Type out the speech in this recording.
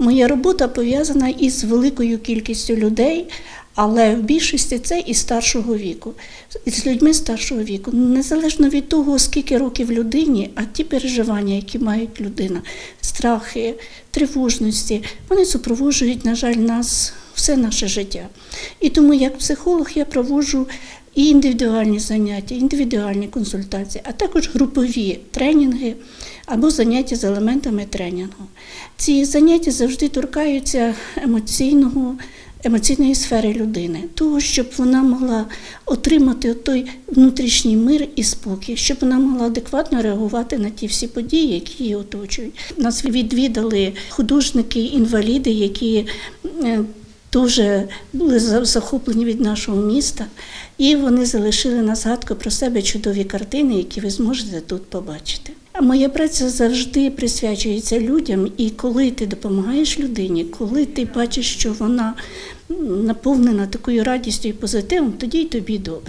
Моя робота пов'язана із великою кількістю людей, але в більшості це із старшого віку, з людьми старшого віку. Незалежно від того, скільки років людині, а ті переживання, які мають людина, страхи, тривожності, вони супроводжують, на жаль, нас все наше життя. І тому, як психолог, я проводжу і індивідуальні заняття, індивідуальні консультації, а також групові тренінги або заняття з елементами тренінгу. Ці заняття завжди торкаються емоційного. Емоційної сфери людини, того, щоб вона могла отримати той внутрішній мир і спокій, щоб вона могла адекватно реагувати на ті всі події, які її оточують. Нас відвідали художники-інваліди, які е, дуже були захоплені від нашого міста, і вони залишили на згадку про себе чудові картини, які ви зможете тут побачити. Моя праця завжди присвячується людям, і коли ти допомагаєш людині, коли ти бачиш, що вона наповнена такою радістю і позитивом, тоді й тобі добре.